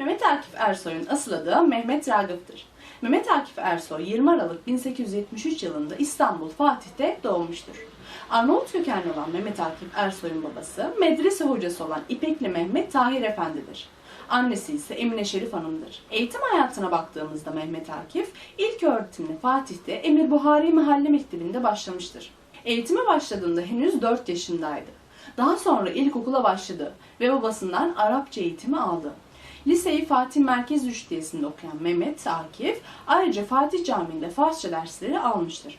Mehmet Akif Ersoy'un asıl adı Mehmet Ragıp'tır. Mehmet Akif Ersoy 20 Aralık 1873 yılında İstanbul Fatih'te doğmuştur. Arnavut kökenli olan Mehmet Akif Ersoy'un babası medrese hocası olan İpekli Mehmet Tahir Efendi'dir. Annesi ise Emine Şerif Hanım'dır. Eğitim hayatına baktığımızda Mehmet Akif ilk öğretimini Fatih'te Emir Buhari Mahalle Mektebi'nde başlamıştır. Eğitime başladığında henüz 4 yaşındaydı. Daha sonra ilkokula başladı ve babasından Arapça eğitimi aldı. Liseyi Fatih Merkez Rüştiyesi'nde okuyan Mehmet Akif ayrıca Fatih Camii'nde Farsça dersleri almıştır.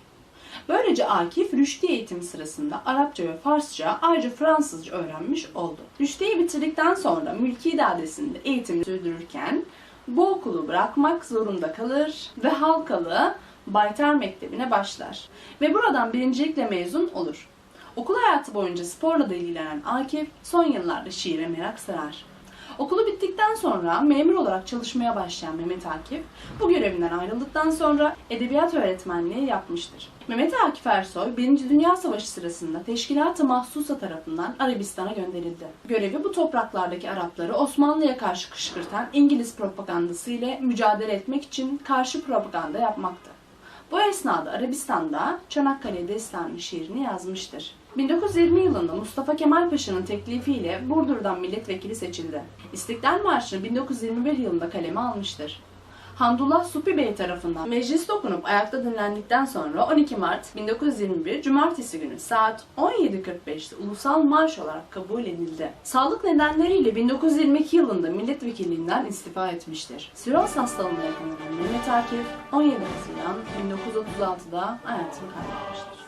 Böylece Akif Rüşdiye eğitimi sırasında Arapça ve Farsça ayrıca Fransızca öğrenmiş oldu. Rüşdiye'yi bitirdikten sonra Mülki İdaresi'nde eğitimini sürdürürken bu okulu bırakmak zorunda kalır ve Halkalı Baytar Mektebi'ne başlar ve buradan birincilikle mezun olur. Okul hayatı boyunca sporla da ilgilenen Akif son yıllarda şiire merak sarar. Okulu bittikten sonra memur olarak çalışmaya başlayan Mehmet Akif, bu görevinden ayrıldıktan sonra edebiyat öğretmenliği yapmıştır. Mehmet Akif Ersoy, 1. Dünya Savaşı sırasında Teşkilat-ı Mahsusa tarafından Arabistan'a gönderildi. Görevi bu topraklardaki Arapları Osmanlı'ya karşı kışkırtan İngiliz propagandası ile mücadele etmek için karşı propaganda yapmaktı. Bu esnada Arabistan'da Çanakkale Destanı şiirini yazmıştır. 1920 yılında Mustafa Kemal Paşa'nın teklifiyle Burdur'dan milletvekili seçildi. İstiklal Marşı'nı 1921 yılında kaleme almıştır. Hamdullah Supi Bey tarafından mecliste okunup ayakta dinlendikten sonra 12 Mart 1921 Cumartesi günü saat 17.45'te ulusal marş olarak kabul edildi. Sağlık nedenleriyle 1922 yılında milletvekilliğinden istifa etmiştir. Siroz hastalığına yakalanan Mehmet Akif 17 Haziran 1936'da hayatını kaybetmiştir.